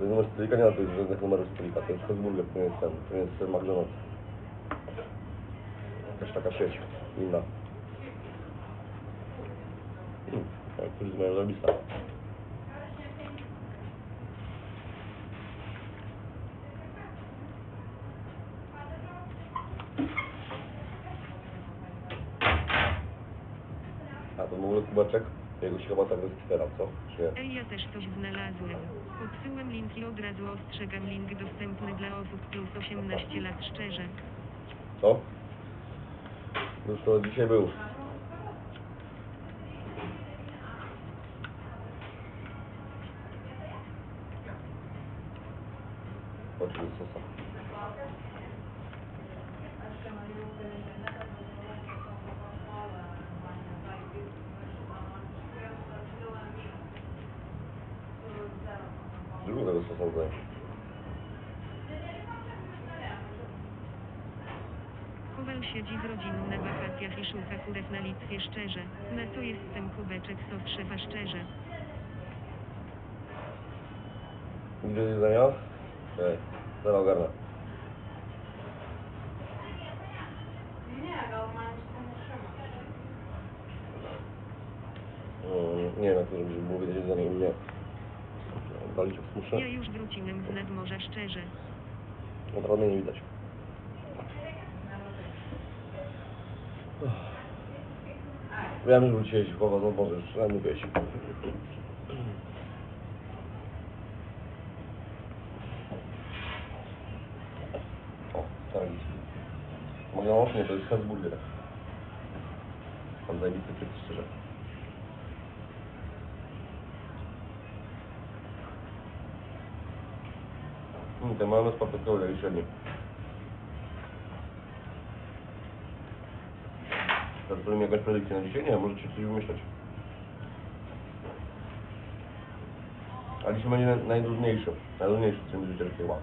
Numer stolika, nie ma tu żadnych numerów stolika. To jest Hesburger, to nie jest ten, to nie jest McDonald's. Jakaś taka sieć inna. Hmm, jak z mojego zabista. A to w ogóle się chyba tak rozkwera, co? Czy? Ej, ja też coś znalazłem. Podsyłem link i od razu ostrzegam link dostępny dla osób plus 18 lat szczerze. Co? Już to dzisiaj był. Chodź do sosa. Tutaj. Kowal siedzi z rodziną na wakacjach i szuka kurek na Litwie szczerze. Na co jest ten kubeczek sos szefa szczerze? Gdzie jest jedzenia? Ej, zaraz ogarnę. Nie, ale on ma już tam trzymać. Mm, nie wiem, jak to zrobić, żeby było widać jedzenie u mnie. Walić muszę. Ja już wróciłem z nadmorza szczerze. Naprawdę nie widać. Wiem, że wróciłeś chyba z obozu, już ale mówiłeś. O, tak. Mogę łącznie, to jest Hesburger. Tam zajebisty typ, szczerze. Te mamy z papryką jak średnie. Zrobimy jakąś predykcję na dzisiaj? Nie, możecie coś wymyśleć. A dzisiaj będzie naj- najtrudniejszy. Najtrudniejszy z tym życiem chyba.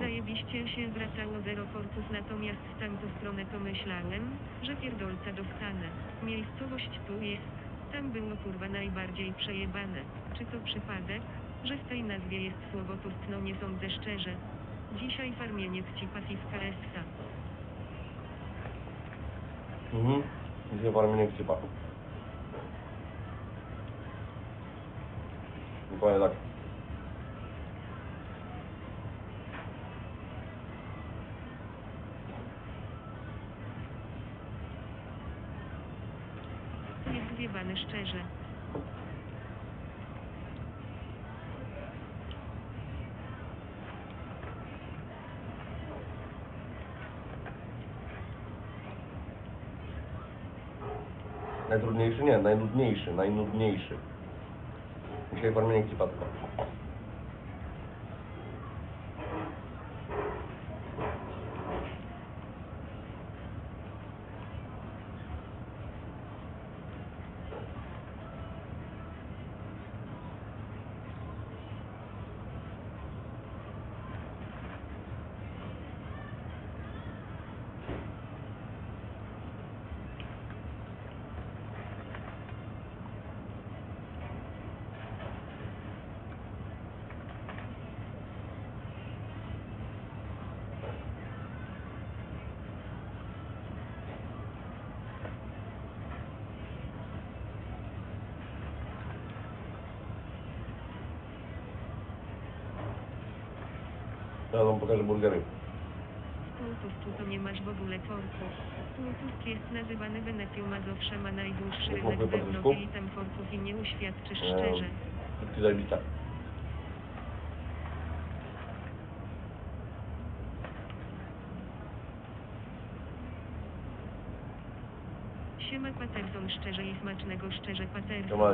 Zajebiście się wracało zero korpus natomiast w tamtą stronę pomyślałem, że pierdolca dostanę. Miejscowość tu jest. Tam było kurwa najbardziej przejebane. Czy to przypadek, że w tej nazwie jest słowo tust no nie sądzę szczerze. Dzisiaj farmieniec ci pasywka essa. Mhm. Parę minut chce paku. Dokładnie tak. Zjebany szczerze. Najtrudniejszy? Nie, najnudniejszy, najnudniejszy. Dzisiaj parę minut chce paku. Ja wam pokażę burgery. Półtustu to nie masz w ogóle korku. Półtust jest nazywany Wenecją Mazowsza ma najdłuższy rynek mogę w po Europie polsku? i tam korków i nie uświadczysz Eee, szczerze. Ty zajebista. Siema Paterson szczerze i smacznego szczerze Paterson. ma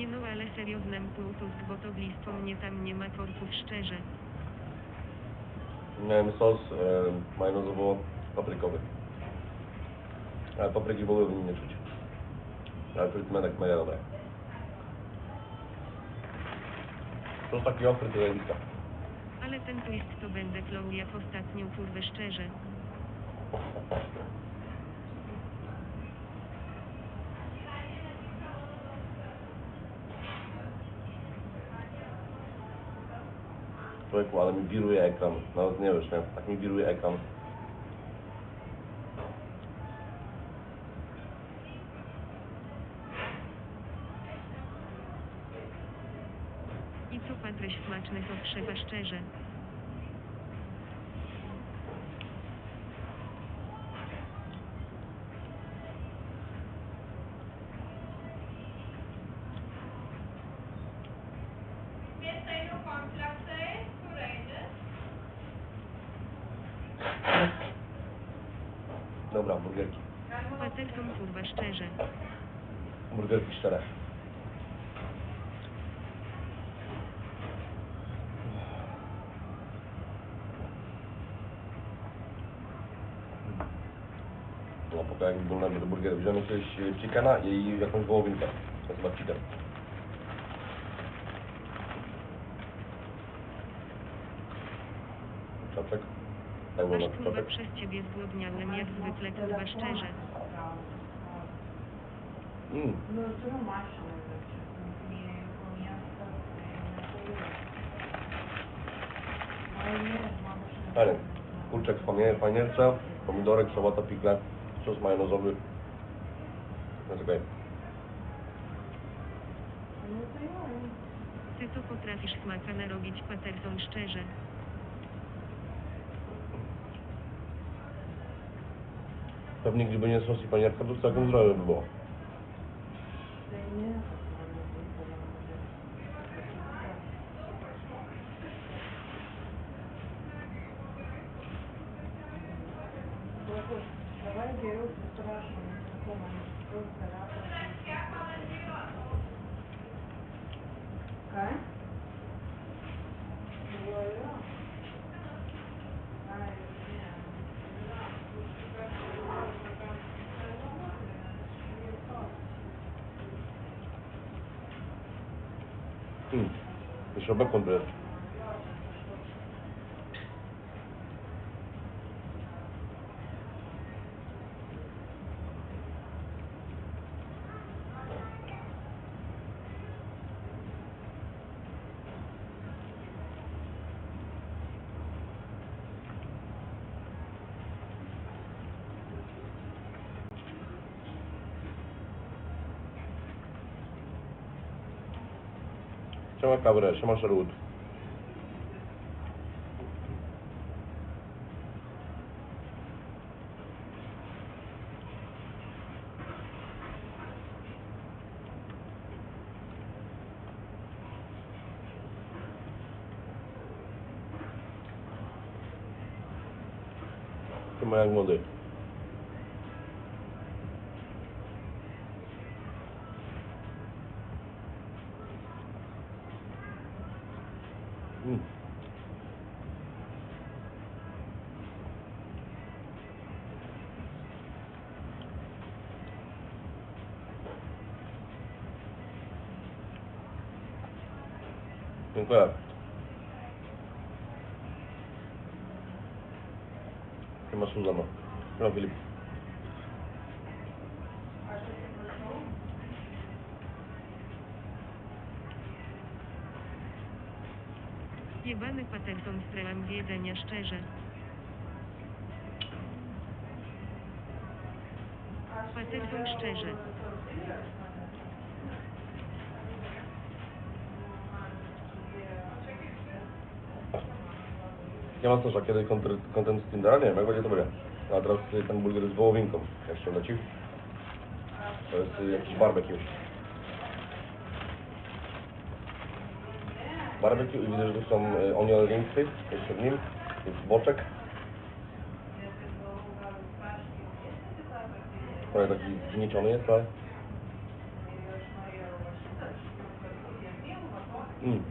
Nie no ale serio znam Plutusk, bo to blisko mnie tam nie ma korków szczerze. Miałem sos e, majonezowo-paprykowy. Ale papryki w ogóle w nim nie czuć. Ale frytmenek mega dobre. To jest taki ostry do. Ale ten twist to będę flow jak ostatnio kurwę szczerze. Człowieku, ale mi wiruje ekran. Nawet nie wiesz, nie? Tak mi wiruje ekran. I co Patryś smaczny to trzeba szczerze. Wiesz, co idą kontrakt jest? Której idziesz? Dobra, burgerki. Paterson kurwa szczerze. Burgerki czterech. No, poka jak wygląda do burgery. Wziąłem jakiegoś e, chickena i jakąś wołowinkę. To chyba chicken. Czaczek. Tak wygląda kurwa przez ciebie zgłodniałem jak zwykle kurwa szczerze. Mm. No, tu começa Ale kurczak w panie- panierce, pomidorek, sałata, pikle, sos majonezowy. No um. Ty to potrafisz smaka narobić Paterson szczerze. Pewnie gdyby nie sos i panierka, to całkiem zdrowe by było. Chopin com Jeszcze bekon by. Siema Kabre, siema Sherwood. Siema jak młody. Mm. Dziękuję. Siema Suzano. Siema Filip. Jebany Paterson strzelam z jedzenia szczerze. Paterson szczerze. Nie ma też, a kiedy kontent z Tindera? Nie wiem, jak będzie to będzie. A teraz y, ten burger z wołowinką. Jeszcze leci. To jest y, jakiś barbecue. Barbecue i widzę, że tu są y, onion ringsy jeszcze w nim. Jest boczek. Prawie taki zgnieciony jest, ale Mm.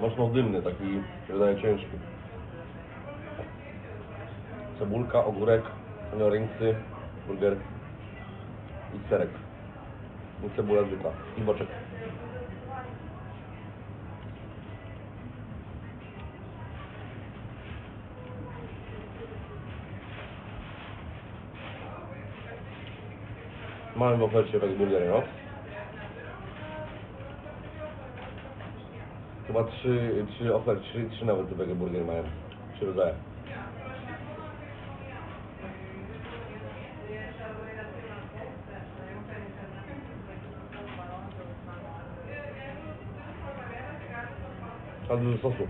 Mocno dymny, taki się wydaje ciężki. Cebulka, ogórek, senioryncy, burger i serek. I cebula zwykła. I boczek. Mamy w ofercie burgery, no. Chyba trzy, trzy oferty, trzy, trzy nawet burgery mają. Trzy rodzaje. A dużo sosu.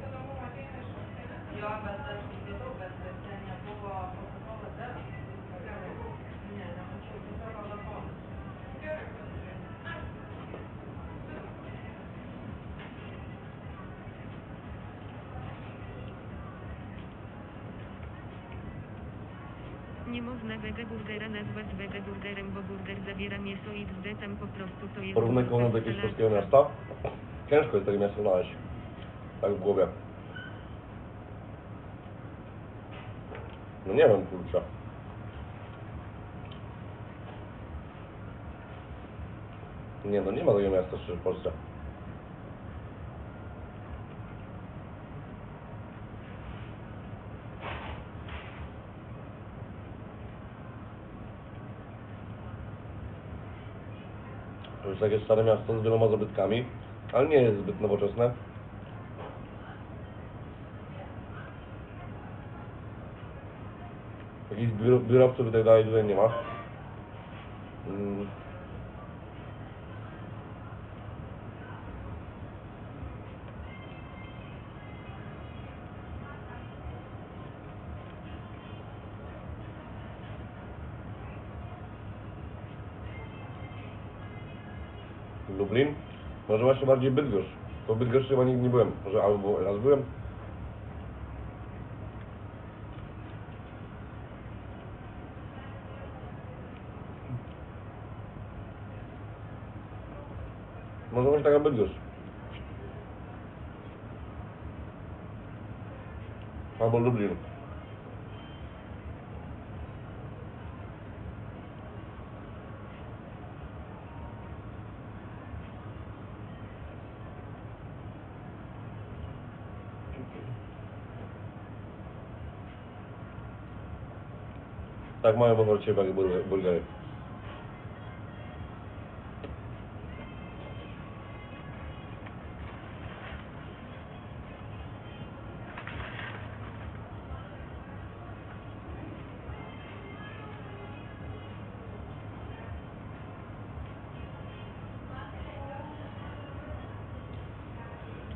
Nie można wege burgera nazwać wege burgerem, bo burger zawiera mięso i XD tam po prostu to jest... Porównaj go do jakiegoś polskiego miasta. Ciężko jest takie miasto znaleźć. Tak w głowie. No nie wiem, kurczę. Nie no, nie ma takiego miasta szczerze w Polsce. To jest takie stare miasto z wieloma zabytkami, ale nie jest zbyt nowoczesne. Jakichś biuro, biurowców i tak dalej tutaj nie ma. Mm. Lublin? Może właśnie bardziej Bydgoszcz. To w Bydgoszczy chyba nigdy nie byłem. Może albo raz byłem. Może właśnie taka Bydgoszcz. Albo Lublin. Tak mają w ofercie burgery.